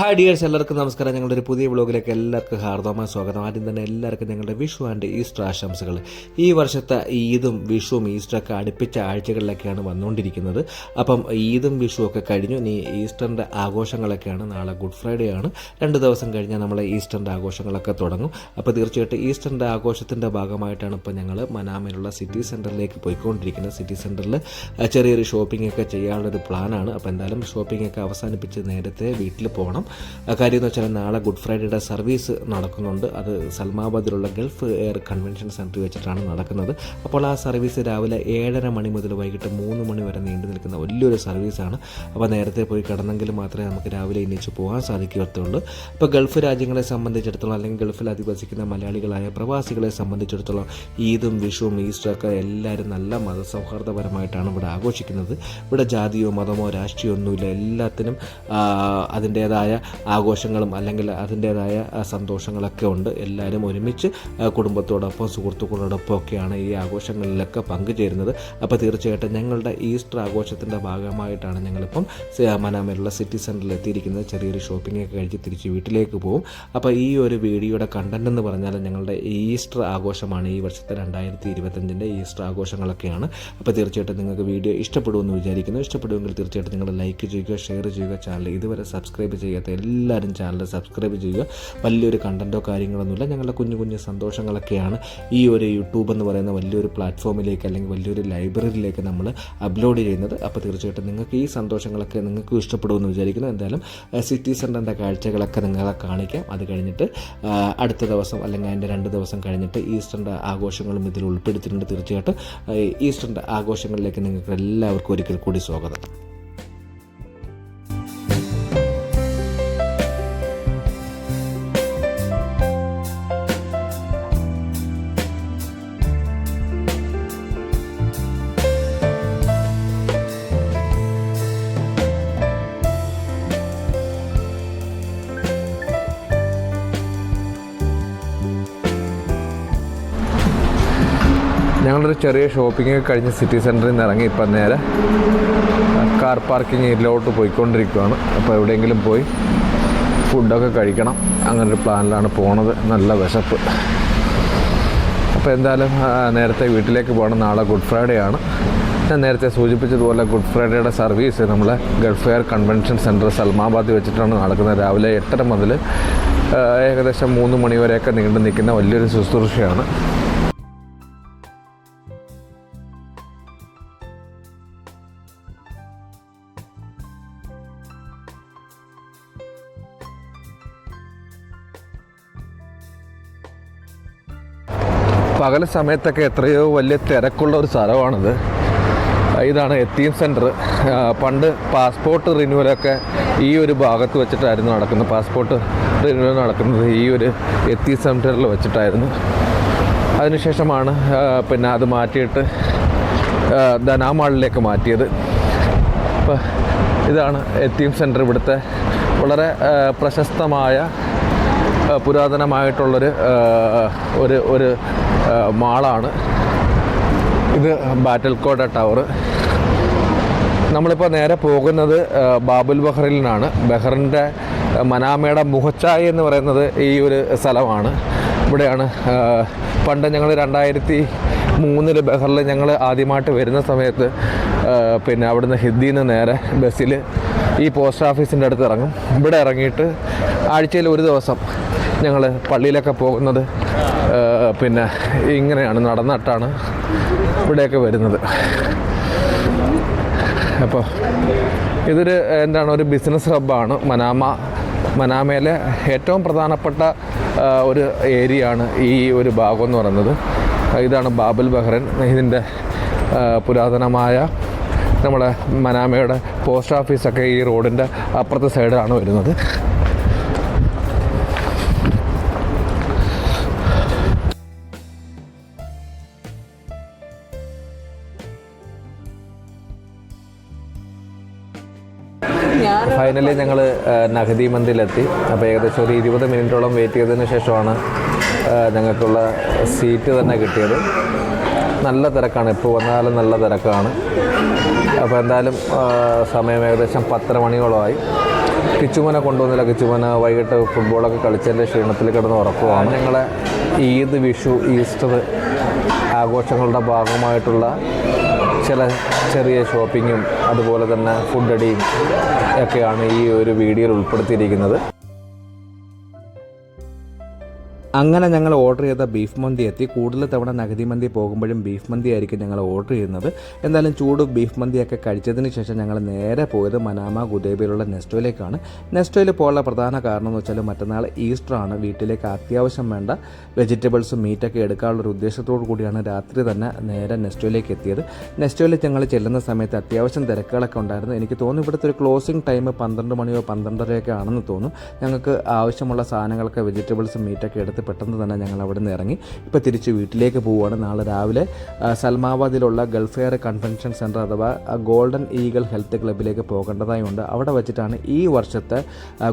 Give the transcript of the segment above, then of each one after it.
Hi dears എല്ലാവർക്കും നമസ്കാരം. ഞങ്ങളുടെ ഒരു പുതിയ വ്ളോഗിലേക്ക് എല്ലാവർക്കും ഹാർദവമായ സ്വാഗതം. ആദ്യം തന്നെ എല്ലാവർക്കും ഞങ്ങളുടെ വിഷു ആൻഡ് ഈസ്റ്റർ ആശംസകൾ. ഈ വർഷത്തെ ഈദും വിഷുവും ഈസ്റ്ററൊക്കെ അടുപ്പിച്ച ആഴ്ചകളിലൊക്കെയാണ് വന്നുകൊണ്ടിരിക്കുന്നത്. അപ്പം ഈദും വിഷുവും ഒക്കെ കഴിഞ്ഞു. ഇനി ഈസ്റ്ററിന്റെ ആഘോഷങ്ങളൊക്കെയാണ്. നാളെ ഗുഡ് ഫ്രൈഡേ ആണ്. രണ്ട് ദിവസം കഴിഞ്ഞാൽ നമ്മളെ ഈസ്റ്ററിന്റെ ആഘോഷങ്ങളൊക്കെ തുടങ്ങും. അപ്പോൾ തീർച്ചയായിട്ടും ഈസ്റ്ററിന്റെ ആഘോഷത്തിന്റെ ഭാഗമായിട്ടാണ് ഇപ്പോൾ ഞങ്ങൾ മനാമയിലുള്ള സിറ്റി സെന്ററിലേക്ക് പോയിക്കൊണ്ടിരിക്കുന്നത്. സിറ്റി സെന്ററിൽ ചെറിയൊരു ഷോപ്പിംഗ് ഒക്കെ ചെയ്യാനുള്ളൊരു പ്ലാനാണ്. അപ്പോൾ എന്തായാലും ഷോപ്പിംഗ് ഒക്കെ അവസാനിപ്പിച്ച് നേരത്തെ വീട്ടിൽ പോകണം. കാര്യം എന്ന് വെച്ചാൽ നാളെ ഗുഡ് ഫ്രൈഡേയുടെ സർവീസ് നടക്കുന്നുണ്ട്. അത് സൽമാബാദിലുള്ള ഗൾഫ് എയർ കൺവെൻഷൻ സെന്ററിൽ വെച്ചിട്ടാണ് നടക്കുന്നത്. അപ്പോൾ ആ സർവീസ് രാവിലെ ഏഴര മണി മുതൽ വൈകിട്ട് മൂന്ന് മണി വരെ നീണ്ടു നിൽക്കുന്ന വലിയൊരു സർവീസാണ്. അപ്പോൾ നേരത്തെ പോയി കിടന്നെങ്കിൽ മാത്രമേ നമുക്ക് രാവിലെ എണീച്ച് പോകാൻ സാധിക്കുകയുള്ളൂ. അപ്പോൾ ഗൾഫ് രാജ്യങ്ങളെ സംബന്ധിച്ചിടത്തോളം അല്ലെങ്കിൽ ഗൾഫിൽ അധിവസിക്കുന്ന മലയാളികളായ പ്രവാസികളെ സംബന്ധിച്ചിടത്തോളം ഈദും വിഷുവും ഈസ്റ്ററൊക്കെ എല്ലാവരും നല്ല മതസൗഹാർദ്ദപരമായിട്ടാണ് ഇവിടെ ആഘോഷിക്കുന്നത്. ഇവിടെ ജാതിയോ മതമോ രാഷ്ട്രീയമോ ഒന്നുമില്ല എല്ലാത്തിനും ആ, അതിന്റേതായ ആഘോഷങ്ങളും അല്ലെങ്കിൽ അതിന്റേതായ സന്തോഷങ്ങളൊക്കെ ഉണ്ട്. എല്ലാവരും ഒരുമിച്ച് കുടുംബത്തോടൊപ്പം സുഹൃത്തുക്കളോടൊപ്പം ഒക്കെയാണ് ഈ ആഘോഷങ്ങളിലൊക്കെ പങ്കുചേരുന്നത്. അപ്പോൾ തീർച്ചയായിട്ടും ഞങ്ങളുടെ ഈസ്റ്റർ ആഘോഷത്തിന്റെ ഭാഗമായിട്ടാണ് ഞങ്ങളിപ്പം മനാമയിലുള്ള സിറ്റി സെന്ററിൽ എത്തിയിരിക്കുന്നത്. ചെറിയൊരു ഷോപ്പിംഗ് ഒക്കെ കഴിച്ച് തിരിച്ച് വീട്ടിലേക്ക് പോകും. അപ്പോൾ ഈ ഒരു വീഡിയോയുടെ കണ്ടന്റ് എന്ന് പറഞ്ഞാൽ ഞങ്ങളുടെ ഈസ്റ്റർ ആഘോഷമാണ്. ഈ വർഷത്തെ രണ്ടായിരത്തി ഇരുപത്തഞ്ചിന്റെ ഈസ്റ്റർ ആഘോഷങ്ങളൊക്കെയാണ്. അപ്പോൾ തീർച്ചയായിട്ടും നിങ്ങൾക്ക് വീഡിയോ ഇഷ്ടപ്പെടുമെന്ന് വിചാരിക്കുന്നു. ഇഷ്ടപ്പെടുമെങ്കിൽ തീർച്ചയായിട്ടും നിങ്ങൾ ലൈക്ക് ചെയ്യുക ഷെയർ ചെയ്യുക ചാനൽ ഇതുവരെ സബ്സ്ക്രൈബ് ചെയ്യാത്ത എല്ലാവരും ചാനൽ സബ്സ്ക്രൈബ് ചെയ്യുക. വലിയൊരു കണ്ടന്റോ കാര്യങ്ങളൊന്നുമില്ല. ഞങ്ങളുടെ കുഞ്ഞു കുഞ്ഞു സന്തോഷങ്ങളൊക്കെയാണ് ഈ ഒരു യൂട്യൂബ് എന്ന് പറയുന്ന വലിയൊരു പ്ലാറ്റ്ഫോമിലേക്ക് അല്ലെങ്കിൽ വലിയൊരു ലൈബ്രറിയിലേക്ക് നമ്മൾ അപ്ലോഡ് ചെയ്യുന്നത്. അപ്പോൾ തീർച്ചയായിട്ടും നിങ്ങൾക്ക് ഈ സന്തോഷങ്ങളൊക്കെ നിങ്ങൾക്ക് ഇഷ്ടപ്പെടുമെന്ന് വിചാരിക്കുന്നു. എന്തായാലും സിറ്റി സെന്ററിന്റെ കാഴ്ചകളൊക്കെ നിങ്ങളെ കാണിക്കാം. അത് കഴിഞ്ഞിട്ട് അടുത്ത ദിവസം അല്ലെങ്കിൽ അതിന്റെ രണ്ട് ദിവസം കഴിഞ്ഞിട്ട് ഈസ്റ്ററിന്റെ ആഘോഷങ്ങളും ഇതിൽ ഉൾപ്പെടുത്തിയിട്ടുണ്ട്. തീർച്ചയായിട്ടും ഈസ്റ്ററിന്റെ ആഘോഷങ്ങളിലേക്ക് നിങ്ങൾക്ക് എല്ലാവർക്കും ഒരിക്കൽ കൂടി സ്വാഗതം. ഞങ്ങളൊരു ചെറിയ ഷോപ്പിംഗ് ഒക്കെ കഴിഞ്ഞ് സിറ്റി സെന്ററിൽ നിന്ന് ഇറങ്ങി ഇപ്പം നേരെ കാർ പാർക്കിംഗ് ഏരിയയിലോട്ട് പോയിക്കൊണ്ടിരിക്കുകയാണ് അപ്പോൾ എവിടെയെങ്കിലും പോയി ഫുഡൊക്കെ കഴിക്കണം. അങ്ങനൊരു പ്ലാനിലാണ് പോണത്. നല്ല വിശപ്പ്. അപ്പോൾ എന്തായാലും നേരത്തെ വീട്ടിലേക്ക് പോകണം. നാളെ ഗുഡ് ഫ്രൈഡേ ആണ്. ഞാൻ നേരത്തെ സൂചിപ്പിച്ചതുപോലെ ഗുഡ് ഫ്രൈഡേയുടെ സർവീസ് നമ്മളെ Gulf Air convention centre Salmabad വെച്ചിട്ടാണ് നടക്കുന്നത്. രാവിലെ എട്ടര മുതൽ ഏകദേശം മൂന്ന് മണി വരെയൊക്കെ നീണ്ടു നിൽക്കുന്ന വലിയൊരു ശുശ്രൂഷയാണ്. പകൽ സമയത്തൊക്കെ എത്രയോ വലിയ തിരക്കുള്ള ഒരു സ്ഥലമാണിത്. ഇതാണ് എത്തീം സെന്റർ പണ്ട് പാസ്പോർട്ട് റിന്യൂവലൊക്കെ ഈ ഒരു ഭാഗത്ത് വെച്ചിട്ടായിരുന്നു നടക്കുന്നത്. പാസ്പോർട്ട് റിന്യൂവൽ നടക്കുന്നത് ഈ ഒരു എത്തീം സെന്ററിൽ വെച്ചിട്ടായിരുന്നു. അതിനുശേഷമാണ് പിന്നെ അത് മാറ്റിയിട്ട് ധനാമാളിലേക്ക് മാറ്റിയത്. അപ്പോൾ ഇതാണ് എത്തീം സെന്റർ ഇവിടുത്തെ വളരെ പ്രശസ്തമായ പുരാതനമായിട്ടുള്ളൊരു ഒരു ഒരു മാളാണ്. ഇത് ബാറ്റൽ കോട്ട ടവർ. നമ്മളിപ്പോൾ നേരെ പോകുന്നത് ബാബുൽ ബഹ്റിനാണ് ബഹ്റിന്റെ മനാമയുടെ മുഖച്ചായ എന്ന് പറയുന്നത് ഈ ഒരു സ്ഥലമാണ്. ഇവിടെയാണ് പണ്ട് ഞങ്ങൾ രണ്ടായിരത്തി മൂന്നിൽ ബഹ്റിൽ ഞങ്ങൾ ആദ്യമായിട്ട് വരുന്ന സമയത്ത് പിന്നെ അവിടുന്ന് ഹിദ്ദിന്ന് നേരെ ബസ്സിൽ ഈ പോസ്റ്റ് ഓഫീസിന്റെ അടുത്ത് ഇറങ്ങും. ഇവിടെ ഇറങ്ങിയിട്ട് ആഴ്ചയിൽ ഒരു ദിവസം ഞങ്ങൾ പള്ളിയിലൊക്കെ പോകുന്നത് പിന്നെ ഇങ്ങനെയാണ് നടന്നിട്ടാണ് ഇവിടെയൊക്കെ വരുന്നത്. അപ്പോൾ ഇതൊരു എന്താണ് ഒരു ബിസിനസ് ഹബ്ബാണ് മനാമ മനാമയിലെ ഏറ്റവും പ്രധാനപ്പെട്ട ഒരു ഏരിയ ആണ് ഈ ഒരു ഭാഗം എന്ന് പറയുന്നത്. ഇതാണ് ബാബുൽ ബഹ്റൻ. ഇതിന്റെ പുരാതനമായ നമ്മുടെ മനാമയുടെ പോസ്റ്റ് ഓഫീസൊക്കെ ഈ റോഡിന്റെ അപ്പുറത്തെ സൈഡാണ് വരുന്നത്. ഫൈനലി ഞങ്ങൾ നഹദി മന്ദിലെത്തി. അപ്പോൾ ഏകദേശം ഒരു ഇരുപത് മിനിറ്റോളം വെയിറ്റ് ചെയ്തതിന് ശേഷമാണ് ഞങ്ങൾക്കുള്ള സീറ്റ് തന്നെ കിട്ടിയത്. നല്ല തിരക്കാണ്. ഇപ്പോൾ വന്നാലും നല്ല തിരക്കാണ്. അപ്പോൾ എന്തായാലും സമയം ഏകദേശം പത്തര മണിയോളമായി. കിച്ചുമന കൊണ്ടുവന്നില്ല. കിച്ചുമന വൈകിട്ട് ഫുട്ബോളൊക്കെ കളിച്ചതിന്റെ ക്ഷീണത്തിൽ കിടന്ന് ഉറക്കുവാണ്. ഞങ്ങളെ ഈദ് വിഷു ഈസ്റ്റർ ആഘോഷങ്ങളുടെ ഭാഗമായിട്ടുള്ള ചില ചെറിയ ഷോപ്പിങ്ങും അതുപോലെ തന്നെ ഫുഡടിയും ഒക്കെയാണ് ഈ ഒരു വീഡിയോയിൽ ഉൾപ്പെടുത്തിയിരിക്കുന്നത്. അങ്ങനെ ഞങ്ങൾ ഓർഡർ ചെയ്ത ബീഫ് മന്തി എത്തി. കൂടുതൽ തവണ നഗതി മന്തി പോകുമ്പോഴും ബീഫ് മന്തി ആയിരിക്കും ഞങ്ങൾ ഓർഡർ ചെയ്യുന്നത്. എന്തായാലും ചൂട് ബീഫ് മന്തിയൊക്കെ കഴിച്ചതിന് ശേഷം ഞങ്ങൾ നേരെ പോയത് മനാമ ഗുദേബിയിലുള്ള നെസ്റ്റോയിലേക്കാണ്. നെസ്റ്റോയിൽ പോകാനുള്ള പ്രധാന കാരണം എന്ന് വെച്ചാൽ മറ്റന്നാൾ ഈസ്റ്റർ ആണ്. വീട്ടിലേക്ക് അത്യാവശ്യം വേണ്ട വെജിറ്റബിൾസും മീറ്റൊക്കെ എടുക്കാനുള്ള ഒരു ഉദ്ദേശത്തോടു കൂടിയാണ് രാത്രി തന്നെ നേരെ നെസ്റ്റോയിലേക്ക് എത്തിയത്. നെസ്റ്റോയിൽ ഞങ്ങൾ ചെല്ലുന്ന സമയത്ത് അത്യാവശ്യം തിരക്കുകളൊക്കെ ഉണ്ടായിരുന്നു. എനിക്ക് തോന്നുന്നു ഇവിടുത്തെ ഒരു ക്ലോസിംഗ് ടൈം പന്ത്രണ്ട് മണിയോ പന്ത്രണ്ടരയൊക്കെ ആണെന്ന് തോന്നുന്നു. ഞങ്ങൾക്ക് ആവശ്യമുള്ള സാധനങ്ങളൊക്കെ വെജിറ്റബിൾസും മീറ്റൊക്കെ എടുത്ത് പെട്ടെന്ന് തന്നെ ഞങ്ങൾ അവിടെ നിന്ന് ഇറങ്ങി. ഇപ്പോൾ തിരിച്ച് വീട്ടിലേക്ക് പോവുകയാണ്. നാളെ രാവിലെ സൽമാബാദിലുള്ള ഗൾഫ് കൺവെൻഷൻ സെന്റർ അഥവാ ഗോൾഡൻ ഈഗിൾ ഹെൽത്ത് ക്ലബ്ബിലേക്ക് പോകേണ്ടതായുണ്ട് അവിടെ വെച്ചിട്ടാണ് ഈ വർഷത്തെ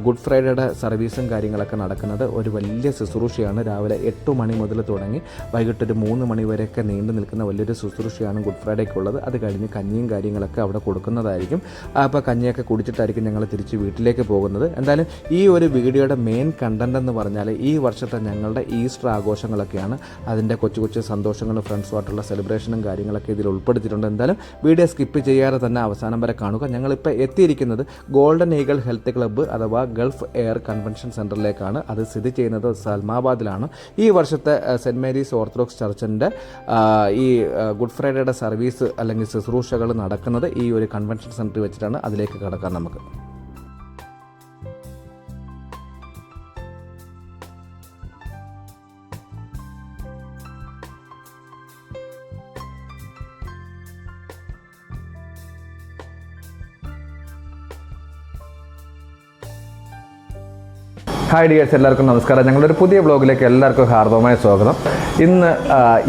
ഗുഡ് ഫ്രൈഡേയുടെ സർവീസും കാര്യങ്ങളൊക്കെ നടക്കുന്നത്. ഒരു വലിയ ശുശ്രൂഷയാണ്. രാവിലെ എട്ട് മണി മുതൽ തുടങ്ങി വൈകിട്ട് ഒരു മൂന്ന് മണി വരെയൊക്കെ നീണ്ടു നിൽക്കുന്ന വലിയൊരു ശുശ്രൂഷയാണ് ഗുഡ് ഫ്രൈഡേക്കുള്ളത്. അത് കഴിഞ്ഞ് കഞ്ഞിയും കാര്യങ്ങളൊക്കെ അവിടെ കൊടുക്കുന്നതായിരിക്കും. അപ്പോൾ കഞ്ഞിയൊക്കെ കുടിച്ചിട്ടായിരിക്കും ഞങ്ങൾ തിരിച്ച് വീട്ടിലേക്ക് പോകുന്നത്. എന്തായാലും ഈ ഒരു വീഡിയോയുടെ മെയിൻ കണ്ടന്റ് എന്ന് പറഞ്ഞാൽ ഈ വർഷത്തെ ഞങ്ങളുടെ ഈസ്റ്റർ ആഘോഷങ്ങളൊക്കെയാണ്. അതിന്റെ കൊച്ചു കൊച്ചു സന്തോഷങ്ങളും ഫ്രണ്ട്സുമായിട്ടുള്ള സെലിബ്രേഷനും കാര്യങ്ങളൊക്കെ ഇതിൽ ഉൾപ്പെടുത്തിയിട്ടുണ്ട്. എന്തായാലും വീഡിയോ സ്കിപ്പ് ചെയ്യാതെ തന്നെ അവസാനം വരെ കാണുക. ഞങ്ങളിപ്പോൾ എത്തിയിരിക്കുന്നത് ഗോൾഡൻ ഈഗിൾ ഹെൽത്ത് ക്ലബ്ബ് അഥവാ ഗൾഫ് എയർ കൺവെൻഷൻ സെന്ററിലേക്കാണ് അത് സ്ഥിതി ചെയ്യുന്നത് സൽമാബാദിലാണ്. ഈ വർഷത്തെ സെന്റ് മേരീസ് ഓർത്തഡോക്സ് ചർച്ചിന്റെ ഈ ഗുഡ് ഫ്രൈഡേയുടെ സർവീസ് അല്ലെങ്കിൽ ശുശ്രൂഷകൾ നടക്കുന്നത് ഈ ഒരു കൺവെൻഷൻ സെന്ററിൽ വെച്ചിട്ടാണ്. അതിലേക്ക് കടക്കാൻ നമുക്ക്. ഹായ് ഡിയേഴ്സ് എല്ലാവർക്കും നമസ്കാരം. ഞങ്ങളുടെ ഒരു പുതിയ ബ്ലോഗിലേക്ക് എല്ലാവർക്കും ഹാർദവമായ സ്വാഗതം. ഇന്ന്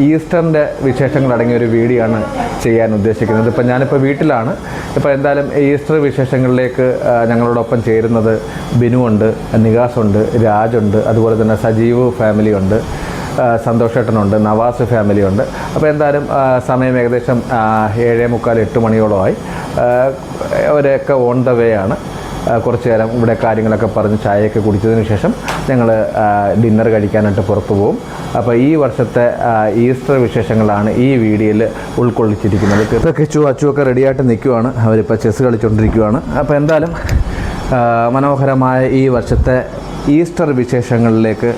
ഈസ്റ്ററിന്റെ വിശേഷങ്ങൾ അടങ്ങിയ ഒരു വീഡിയോ ആണ് ചെയ്യാൻ ഉദ്ദേശിക്കുന്നത്. ഇപ്പം ഞാനിപ്പോൾ വീട്ടിലാണ്. ഇപ്പോൾ എന്തായാലും ഈസ്റ്റർ വിശേഷങ്ങളിലേക്ക് ഞങ്ങളോടൊപ്പം ചേരുന്നത് ബിനു ഉണ്ട് നികാസുണ്ട് രാജുണ്ട് അതുപോലെ തന്നെ സജീവ് ഫാമിലി ഉണ്ട് സന്തോഷേട്ടനുണ്ട് നവാസ് ഫാമിലി ഉണ്ട്. അപ്പോൾ എന്തായാലും സമയം ഏകദേശം ഏഴേ മുക്കാൽ എട്ട് മണിയോളമായി അവരെയൊക്കെ ഓൺ ദ വേ ആണ്. കുറച്ച് നേരം ഇവിടെ കാര്യങ്ങളൊക്കെ പറഞ്ഞ് ചായയൊക്കെ കുടിച്ചതിന് ശേഷം ഞങ്ങൾ ഡിന്നർ കഴിക്കാനായിട്ട് പുറത്തു പോകും. അപ്പോൾ ഈ വർഷത്തെ ഈസ്റ്റർ വിശേഷങ്ങളാണ് ഈ വീഡിയോയിൽ ഉൾക്കൊള്ളിച്ചിരിക്കുന്നത്. ഇപ്പോൾ ചു അച്ചുവൊക്കെ റെഡിയായിട്ട് നിൽക്കുവാണ് അവരിപ്പോൾ ചെസ് കളിച്ചുകൊണ്ടിരിക്കുവാണ് അപ്പോൾ എന്തായാലും മനോഹരമായ ഈ വർഷത്തെ ഈസ്റ്റർ വിശേഷങ്ങളിലേക്ക്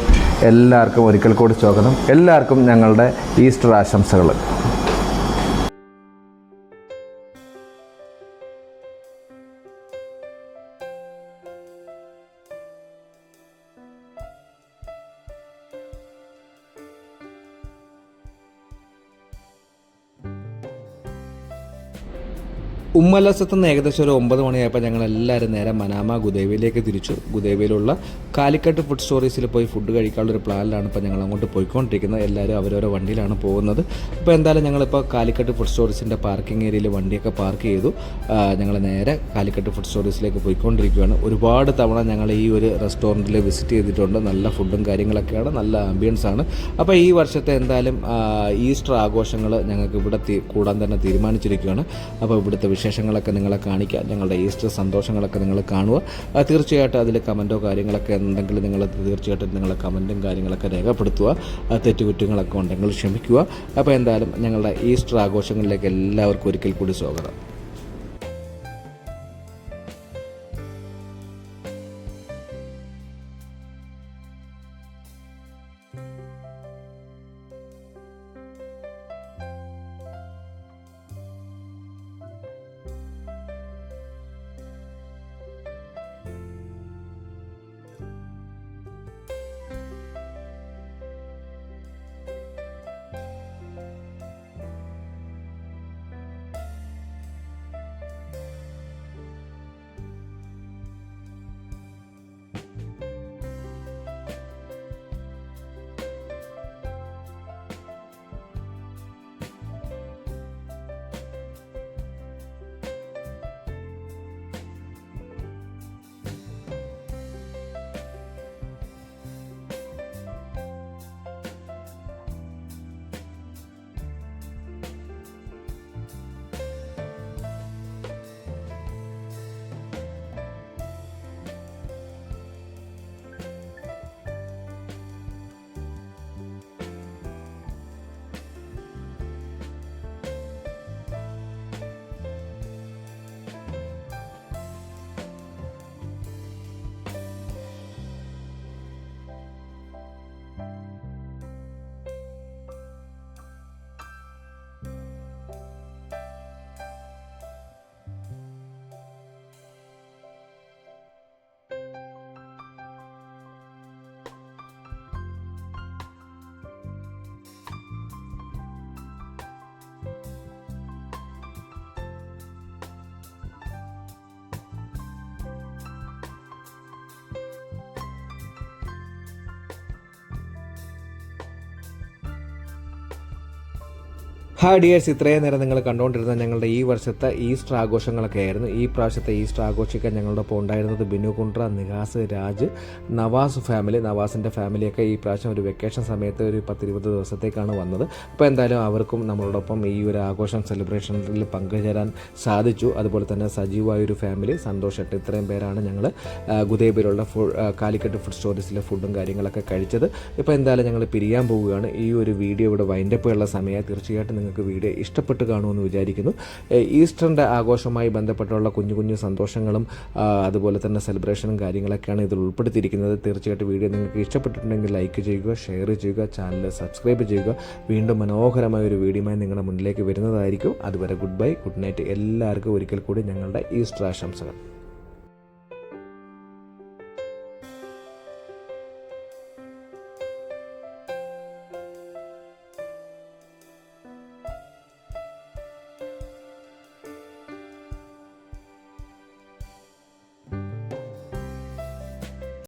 എല്ലാവർക്കും ഒരിക്കൽ കൂടി സ്വാഗതം. എല്ലാവർക്കും ഞങ്ങളുടെ ഈസ്റ്റർ ആശംസകൾ ഉമ്മലസത്ത് നിന്ന് ഏകദേശം ഒരു ഒമ്പത് മണിയായപ്പോൾ ഞങ്ങൾ എല്ലാവരും നേരെ മനാമ ഗുദേവയിലേക്ക് തിരിച്ചു. ഗുദേവയിലുള്ള കാലിക്കട്ട് ഫുഡ് സ്റ്റോറീസിൽ പോയി ഫുഡ് കഴിക്കാനുള്ള ഒരു പ്ലാനിലാണ് ഇപ്പോൾ ഞങ്ങൾ അങ്ങോട്ട് പോയിക്കൊണ്ടിരിക്കുന്നത്. എല്ലാവരും അവരവരുടെ വണ്ടിയിലാണ് പോകുന്നത്. അപ്പോൾ എന്തായാലും ഞങ്ങളിപ്പോൾ കാലിക്കട്ട് ഫുഡ് സ്റ്റോറീസിന്റെ പാർക്കിംഗ് ഏരിയയിൽ വണ്ടിയൊക്കെ പാർക്ക് ചെയ്തു. ഞങ്ങൾ നേരെ കാലിക്കട്ട് ഫുഡ് സ്റ്റോറീസിലേക്ക് പോയിക്കൊണ്ടിരിക്കുകയാണ്. ഒരുപാട് തവണ ഞങ്ങൾ ഈ ഒരു റെസ്റ്റോറന്റിൽ വിസിറ്റ് ചെയ്തിട്ടുണ്ട്. നല്ല ഫുഡും കാര്യങ്ങളൊക്കെയാണ്. നല്ല ആംബിയൻസ് ആണ്. അപ്പോൾ ഈ വർഷത്തെ എന്തായാലും ഈസ്റ്റർ ആഘോഷങ്ങൾ ഞങ്ങൾക്ക് ഇവിടെ കൂടാൻ തന്നെ തീരുമാനിച്ചിരിക്കുകയാണ്. അപ്പോൾ ഇവിടുത്തെ വിശേഷങ്ങളൊക്കെ നിങ്ങളെ കാണിക്കാം. ഞങ്ങളുടെ ഈസ്റ്റർ സന്തോഷങ്ങളൊക്കെ നിങ്ങൾ കാണുക. തീർച്ചയായിട്ടും അതിൽ കമന്റോ കാര്യങ്ങളൊക്കെ ഉണ്ടെങ്കിൽ നിങ്ങൾ തീർച്ചയായിട്ടും നിങ്ങളുടെ കമന്റും കാര്യങ്ങളൊക്കെ രേഖപ്പെടുത്തുക. തെറ്റുകുറ്റങ്ങളൊക്കെ ഉണ്ടെങ്കിൽ ക്ഷമിക്കുക. അപ്പോൾ എന്തായാലും ഞങ്ങളുടെ ഈസ്റ്റർ ആഘോഷങ്ങളിലേക്ക് എല്ലാവർക്കും ഒരിക്കൽ കൂടി സ്വാഗതം. ഹാ ഡിയേഴ്സ് ഇത്രയും നേരം നിങ്ങൾ കണ്ടുകൊണ്ടിരുന്ന ഞങ്ങളുടെ ഈ വർഷത്തെ ഈസ്റ്റർ ആഘോഷങ്ങളൊക്കെ ആയിരുന്നു. ഈ പ്രാവശ്യത്തെ ഈസ്റ്റർ ആഘോഷിക്കാൻ ഞങ്ങളുടെ ഒപ്പം ഉണ്ടായിരുന്നത് ബിനു കുണ്ട്ര നിഹാസ് രാജ് നവാസ് ഫാമിലി നവാസിന്റെ ഫാമിലിയൊക്കെ ഈ പ്രാവശ്യം ഒരു വെക്കേഷൻ സമയത്ത് ഒരു പത്തിരുപത് ദിവസത്തേക്കാണ് വന്നത്. അപ്പോൾ എന്തായാലും അവർക്കും നമ്മളോടൊപ്പം ഈ ഒരു ആഘോഷം സെലിബ്രേഷനിൽ പങ്കുചേരാൻ സാധിച്ചു. അതുപോലെ തന്നെ സജീവമായ ഒരു ഫാമിലി സന്തോഷമായിട്ട് ഇത്രയും പേരാണ് ഞങ്ങൾ ഗുദേബിലുള്ള ഫു കാലിക്കറ്റ് ഫുഡ് സ്റ്റോറീസിലെ ഫുഡും കാര്യങ്ങളൊക്കെ കഴിച്ചത്. ഇപ്പോൾ എന്തായാലും ഞങ്ങൾ പിരിയാൻ പോവുകയാണ്. ഈ ഒരു വീഡിയോ ഇവിടെ വൈൻഡപ്പ് ഉള്ള സമയത്ത് തീർച്ചയായിട്ടും നിങ്ങൾക്ക് വീഡിയോ ഇഷ്ടപ്പെട്ട് കാണുമെന്ന് വിചാരിക്കുന്നു. ഈസ്റ്ററിന്റെ ആഘോഷവുമായി ബന്ധപ്പെട്ടുള്ള കുഞ്ഞു കുഞ്ഞു സന്തോഷങ്ങളും അതുപോലെ തന്നെ സെലിബ്രേഷനും കാര്യങ്ങളൊക്കെയാണ് ഇതിൽ ഉൾപ്പെടുത്തിയിരിക്കുന്നത്. തീർച്ചയായിട്ടും വീഡിയോ നിങ്ങൾക്ക് ഇഷ്ടപ്പെട്ടിട്ടുണ്ടെങ്കിൽ ലൈക്ക് ചെയ്യുക ഷെയർ ചെയ്യുക ചാനൽ സബ്സ്ക്രൈബ് ചെയ്യുക. വീണ്ടും മനോഹരമായ ഒരു വീഡിയോമായി നിങ്ങളുടെ മുന്നിലേക്ക് വരുന്നതായിരിക്കും. അതുവരെ ഗുഡ് ബൈ ഗുഡ് നൈറ്റ്. എല്ലാവർക്കും ഒരിക്കൽ കൂടി ഞങ്ങളുടെ ഈസ്റ്റർ ആശംസകൾ.